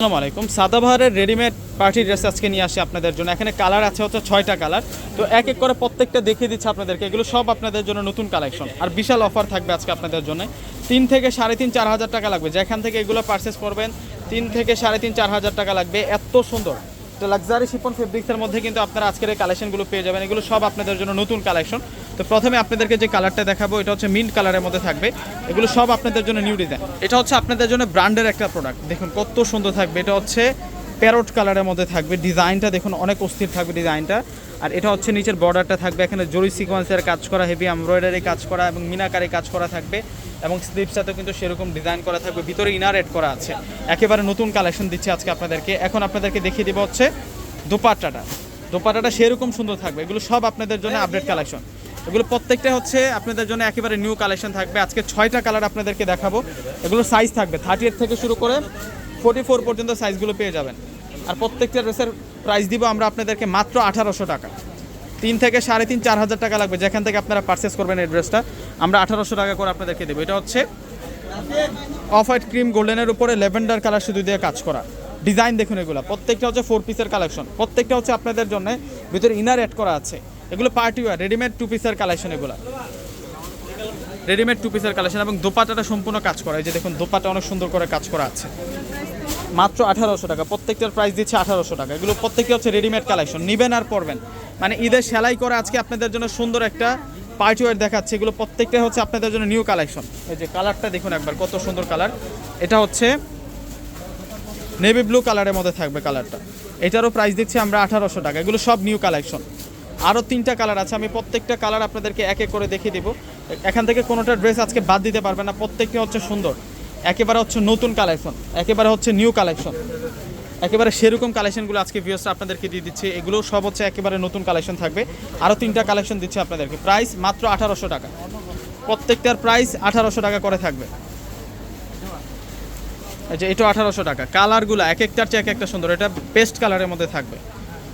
আসসালামু আলাইকুম। সাদাবাহারের readymade party dress আজকে নিয়ে আসি আপনাদের জন্য। এখানে কালার আছে হচ্ছে ছয়টা কালার তো এক এক করে প্রত্যেকটা দেখিয়ে দিচ্ছে আপনাদেরকে। এগুলো সব আপনাদের জন্য নতুন কালেকশন আর বিশাল অফার থাকবে আজকে আপনাদের জন্য। তিন থেকে সাড়ে তিন, চার হাজার টাকা লাগবে। যেখান থেকে এগুলো পারচেস করবেন, তিন থেকে সাড়ে তিন, চার হাজার টাকা লাগবে। এত সুন্দর। তো লাক্সারি শিপন ফেব্রিক্সের মধ্যে কিন্তু আপনারা আজকের এই কালেকশনগুলো পেয়ে যাবেন। এগুলো সব আপনাদের জন্য নতুন কালেকশন তো প্রথমে আপনাদেরকে যে কালারটা দেখাবো, এটা হচ্ছে মিন্ট কালারের মধ্যে থাকবে। এগুলো সব আপনাদের জন্য নিউ ডিজাইন এটা হচ্ছে আপনাদের জন্য ব্র্যান্ডের একটা প্রোডাক্ট দেখুন, কত সুন্দর থাকবে। এটা হচ্ছে প্যারোট কালারের মধ্যে থাকবে। ডিজাইনটা দেখুন, অনেক অস্থির থাকবে ডিজাইনটা। আর এটা হচ্ছে নিচের বর্ডারটা থাকবে। এখানে জরি সিকোয়েন্সের কাজ করা হেভি এমব্রয়ডারি কাজ করা এবং মিনাকারি কাজ করা থাকবে এবং স্লিপসটাতেও কিন্তু সেরকম ডিজাইন করা থাকবে। ভিতরে ইনার এড করা আছে। একেবারে নতুন কালেকশন দিচ্ছে আজকে আপনাদেরকে। এখন আপনাদেরকে দেখিয়ে দেবো হচ্ছে দোপাট্টাটা। দোপাট্টাটা সেরকম সুন্দর থাকবে। এগুলো সব আপনাদের জন্য আপডেট কালেকশন এগুলো প্রত্যেকটা হচ্ছে আপনাদের জন্য একেবারে নিউ কালেকশন থাকবে। আজকে ছয়টা কালার আপনাদেরকে দেখাবো। এগুলো সাইজ থাকবে থার্টি থেকে শুরু করে ফোর্টি ফোর পর্যন্ত সাইজগুলো পেয়ে যাবেন। আর প্রত্যেকটা ড্রেসের প্রাইস দিব আমরা আপনাদেরকে মাত্র আঠারোশো টাকা। তিন থেকে সাড়ে তিন, চার হাজার টাকা লাগবে। যেখান থেকে আপনারা পারচেস করবেন এই ড্রেসটা আমরা আঠারোশো টাকা করে আপনাদেরকে দেবো। এটা হচ্ছে অফ হোয়াইট ক্রিম গোল্ডেনের উপরে লেভেন্ডার কালার শুধু দিয়ে কাজ করা। ডিজাইন দেখুন এগুলো। প্রত্যেকটা হচ্ছে ফোর পিসের কালেকশন প্রত্যেকটা হচ্ছে আপনাদের জন্য ভিতরে ইনার অ্যাড করা আছে। এগুলো পার্টি ওয়ার রেডিমেড টু পিসের কালেকশন এগুলো। রেডিমেড টু পিসের কালেকশন এবং দোপাটাটা সম্পূর্ণ কাজ করা, এই যে দেখুন দোপাটা অনেক সুন্দর করে কাজ করা আছে। মাত্র আঠারোশো টাকা, প্রত্যেকটার প্রাইস দিচ্ছে আঠারোশো টাকা। এগুলো প্রত্যেকটা হচ্ছে রেডিমেড কালেকশন নেবেন আর পরবেন। মানে ঈদের সেলাই করে আজকে আপনাদের জন্য সুন্দর একটা পার্টি ওয়ার দেখাচ্ছে, এগুলো প্রত্যেকটা হচ্ছে আপনাদের জন্য নিউ কালেকশন এই যে কালারটা দেখুন একবার, কত সুন্দর কালার এটা হচ্ছে নেভি ব্লু কালারের মধ্যে থাকবে কালারটা এটারও প্রাইস দিচ্ছি আমরা আঠারোশো টাকা, এগুলো সব নিউ কালেকশন আরও তিনটা কালার আছে, আমি প্রত্যেকটা কালার আপনাদেরকে এক এক করে দেখিয়ে দিব। এখান থেকে কোনোটা ড্রেস আজকে বাদ দিতে পারবে না, প্রত্যেকটি হচ্ছে সুন্দর। একেবারে হচ্ছে নতুন কালেকশন, একেবারে হচ্ছে নিউ কালেকশন। একেবারে সেরকম কালেকশনগুলো আজকে ভিউসটা আপনাদেরকে দিয়ে দিচ্ছে, এগুলো সব হচ্ছে একেবারে নতুন কালেকশন থাকবে। আরও তিনটা কালেকশন দিচ্ছে আপনাদেরকে প্রাইস মাত্র আঠারোশো টাকা। প্রত্যেকটার প্রাইস আঠারোশো টাকা করে থাকবে। যে এটা আঠারোশো টাকা, কালারগুলো এক একটার চেয়ে এক একটা সুন্দর, এটা বেস্ট কালারের মধ্যে থাকবে।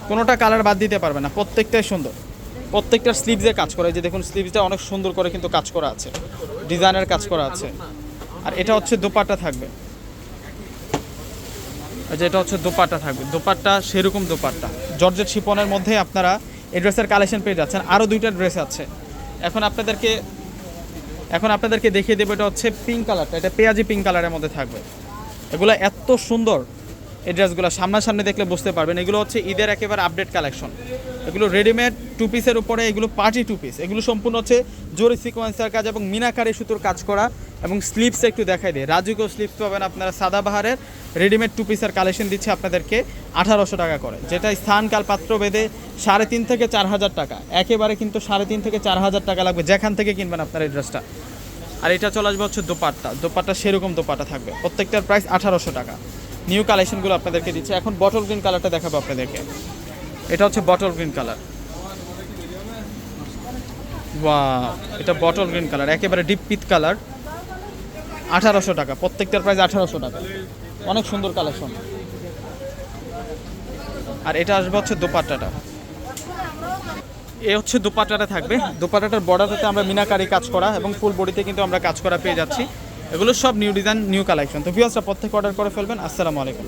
কোনোটা কালার বাদ দিতে পারবে না, প্রত্যেকটাই সুন্দর। প্রত্যেকটার স্লিভসে কাজ করে যে দেখুন স্লিভসটা অনেক সুন্দর করে কিন্তু কাজ করা আছে ডিজাইনের কাজ করা আছে। আর এটা হচ্ছে দোপাট্টা থাকবে। যে এটা হচ্ছে দোপাট্টা থাকবে, দোপাট্টা সেরকম দোপাট্টা। জর্জেট শিপনের মধ্যে আপনারা এই ড্রেসের কালেকশন পেয়ে যাচ্ছেন। আরও দুইটা ড্রেস আছে। এখন আপনাদেরকে এখন আপনাদেরকে দেখিয়ে দেবো, এটা হচ্ছে পিঙ্ক কালারটা এটা পেঁয়াজি পিঙ্ক কালারের মধ্যে থাকবে। এগুলো এত সুন্দর এই ড্রেসগুলো সামনাসামনি দেখলে বুঝতে পারবেন। এগুলো হচ্ছে ঈদের একেবারে আপডেট কালেকশন এগুলো রেডিমেড টু পিসের উপরে এগুলো পার্টি টু পিস এগুলো সম্পূর্ণ হচ্ছে জরি সিকোয়েন্সের কাজ এবং মিনাকারি সুতোর কাজ করা এবং স্লিপস একটু দেখাই দেয় রাজুকেও স্লিপস পাবেন আপনারা সাদাবাহারের রেডিমেড টু পিসের কালেকশন দিচ্ছে আপনাদেরকে আঠারোশো টাকা করে। যেটা স্থান কাল পাত্র বেঁধে সাড়ে তিন থেকে চার হাজার টাকা। একেবারে কিন্তু সাড়ে তিন থেকে চার হাজার টাকা লাগবে। যেখান থেকে কিনবেন আপনার এই ড্রেসটা আর এটা চলে আসবে হচ্ছে দোপাট্টা। দোপাট্টা সেরকম দোপাট্টা থাকবে। প্রত্যেকটার প্রাইস আঠারোশো টাকা। নিউ কালেকশনগুলো আপনাদেরকে দিচ্ছে। এখন বটল গ্রিন কালারটা দেখাবো আপনাদেরকে। এটা হচ্ছে বটল গ্রিন কালার বা এটা বটল গ্রিন কালার একেবারে ডিপ পিত কালার আঠারোশো টাকা, প্রত্যেকটার প্রাইস আঠারোশো টাকা। অনেক সুন্দর কালেকশন আর এটা আসবে হচ্ছে দোপাট্টাটা। এ হচ্ছে দোপাট্টাটা থাকবে। দোপাট্টাটার বর্ডারটাতে আমরা মিনাকারি কাজ করা এবং ফুল বডিতে কিন্তু আমরা কাজ করা পেয়ে যাচ্ছি। এগুলো সব নিউ ডিজাইন নিউ কালেকশন তো ভিউয়ার্সরা প্রত্যেকে অর্ডার করে ফেলবেন। আসসালামু আলাইকুম।